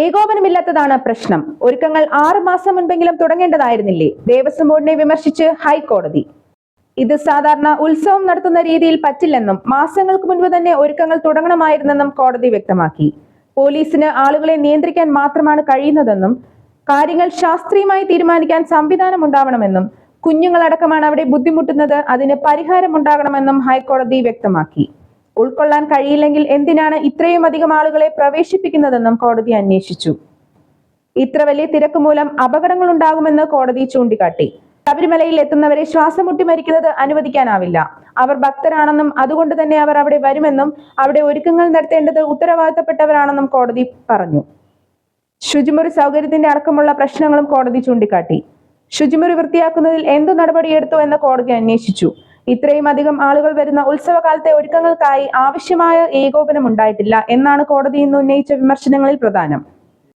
ഏകോപനമില്ലാത്തതാണ് പ്രശ്നം. ഒരുക്കങ്ങൾ ആറ് മാസം മുൻപെങ്കിലും തുടങ്ങേണ്ടതായിരുന്നില്ലേ? ദേവസ്വം ബോർഡിനെ വിമർശിച്ച് ഹൈക്കോടതി. ഇത് സാധാരണ ഉത്സവം നടത്തുന്ന രീതിയിൽ പറ്റില്ലെന്നും മാസങ്ങൾക്ക് മുൻപ് തന്നെ ഒരുക്കങ്ങൾ തുടങ്ങണമായിരുന്നെന്നും കോടതി വ്യക്തമാക്കി. പോലീസിന് ആളുകളെ നിയന്ത്രിക്കാൻ മാത്രമാണ് കഴിയുന്നതെന്നും കാര്യങ്ങൾ ശാസ്ത്രീയമായി തീരുമാനിക്കാൻ സംവിധാനം ഉണ്ടാവണമെന്നും കുഞ്ഞുങ്ങളടക്കമാണ് അവിടെ ബുദ്ധിമുട്ടുന്നത് അതിന് പരിഹാരമുണ്ടാകണമെന്നും ഹൈക്കോടതി വ്യക്തമാക്കി. ഉൾക്കൊള്ളാൻ കഴിയില്ലെങ്കിൽ എന്തിനാണ് ഇത്രയും അധികം ആളുകളെ പ്രവേശിപ്പിക്കുന്നതെന്നും കോടതി അന്വേഷിച്ചു. ഇത്ര വലിയ തിരക്ക് മൂലം അപകടങ്ങൾ ഉണ്ടാകുമെന്ന് കോടതി ചൂണ്ടിക്കാട്ടി. ശബരിമലയിൽ എത്തുന്നവരെ ശ്വാസം മുട്ടി മരിക്കുന്നത് അനുവദിക്കാനാവില്ല. അവർ ഭക്തരാണെന്നും അതുകൊണ്ട് തന്നെ അവർ അവിടെ വരുമെന്നും അവിടെ ഒരുക്കങ്ങൾ നടത്തേണ്ടത് ഉത്തരവാദിത്തപ്പെട്ടവരാണെന്നും കോടതി പറഞ്ഞു. ശുചിമുറി സൗകര്യത്തിന്റെ അടക്കമുള്ള പ്രശ്നങ്ങളും കോടതി ചൂണ്ടിക്കാട്ടി. ശുചിമുറി വൃത്തിയാക്കുന്നതിൽ എന്തു നടപടിയെടുത്തു എന്ന് കോടതി അന്വേഷിച്ചു. ഇത്രയും അധികം ആളുകൾ വരുന്ന ഉത്സവകാലത്തെ ഒരുക്കങ്ങൾക്കായി ആവശ്യമായ ഏകോപനം ഉണ്ടായിട്ടില്ല എന്നാണ് കോടതി ഇന്ന് ഉന്നയിച്ച വിമർശനങ്ങളിൽ പ്രധാനം.